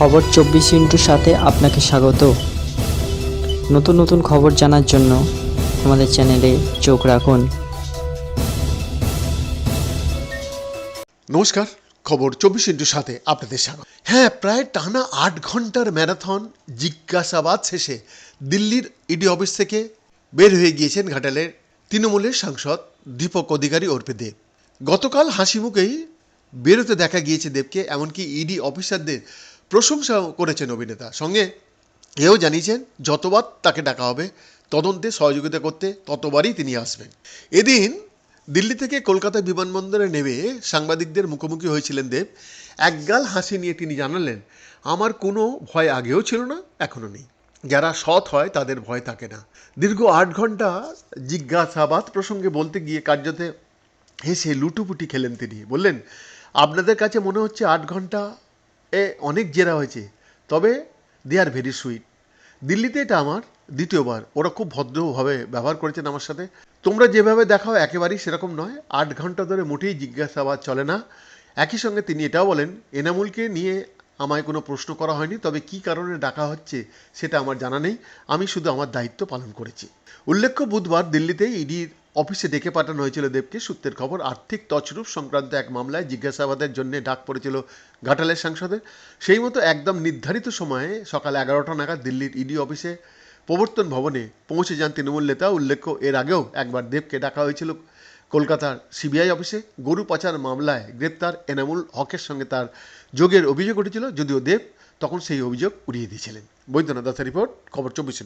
খবর চব্বিশ ইন্টুর সাথে আপনাকে স্বাগত। নতুন নতুন খবর জানার জন্য আমাদের চ্যানেলে চোখ রাখুন। নমস্কার, খবর চব্বিশ ইন্টুর সাথে আপনাদের স্বাগত। হ্যাঁ প্রায় টানা আট ঘণ্টার ম্যারাথন জিজ্ঞাসাবাদ শেষে দিল্লির ইডি অফিস থেকে বের হয়ে গিয়েছেন ঘাটালের তৃণমূলের সাংসদ দীপক অধিকারী অর্পে দেব। গতকাল হাসি মুখেই বেরোতে দেখা গিয়েছে দেবকে, এমনকি ইডি অফিসারদের প্রশংসাও করেছেন অভিনেতা। সঙ্গে এও জানিয়েছেন, যতবার তাকে ডাকা হবে, তদন্তে সহযোগিতা করতে ততবারই তিনি আসবেন। এদিন দিল্লি থেকে কলকাতা বিমানবন্দরে নেমে সাংবাদিকদের মুখোমুখি হয়েছিলেন দেব। একগাল হাসি নিয়ে তিনি জানালেন, আমার কোনো ভয় আগেও ছিল না এখনও নেই। যারা সৎ হয়, তাদের ভয় থাকে না। দীর্ঘ আট ঘণ্টা জিজ্ঞাসাবাদ প্রসঙ্গে বলতে গিয়ে কার্যতে হেসে লুটুপুটি খেলেন তিনি। বললেন, আপনাদের কাছে মনে হচ্ছে আট ঘণ্টা এ অনেক জেরা হয়েছে। তবে দে আর ভেরি সুইট দিল্লিতে এটা আমার দ্বিতীয়বার। ওরা খুব ভদ্রভাবে ব্যবহার করেছেন আমার সাথে। তোমরা যেভাবে দেখাও, একেবারেই সেরকম নয়। আট ঘণ্টা ধরে মোটেই জিজ্ঞাসাবাদ চলে না। একই সঙ্গে তিনি এটাও বলেন, এনামুলকে নিয়ে আমায় কোনো প্রশ্ন করা হয়নি, তবে কী কারণে ডাকা হচ্ছে সেটা আমার জানা নেই। আমি শুধু আমার দায়িত্ব পালন করেছি। উল্লেখ্য, বুধবার দিল্লিতে ইডির অফিসে ডেকে পাঠানো হয়েছিল দেবকে। সূত্রের খবর, আর্থিক তছরূপ সংক্রান্ত এক মামলায় জিজ্ঞাসাবাদের জন্য ডাক পড়েছিল ঘাটালের সাংসদের। সেই মতো একদম নির্ধারিত সময়ে সকাল এগারোটা নাগাদ দিল্লির ইডি অফিসে প্রবর্তন ভবনে পৌঁছে যান তৃণমূল নেতা। উল্লেখ্য, এর আগেও একবার দেবকে ডাকা হয়েছিল কলকাতার সিবিআই অফিসে। গরু পাচার মামলায় গ্রেপ্তার এনামুল হকের সঙ্গে তার যোগের অভিযোগ উঠেছিল, যদিও দেব তখন সেই অভিযোগ উড়িয়ে দিয়েছিলেন। বৈদ্যনাথ দাসের রিপোর্ট, খবর চব্বিশ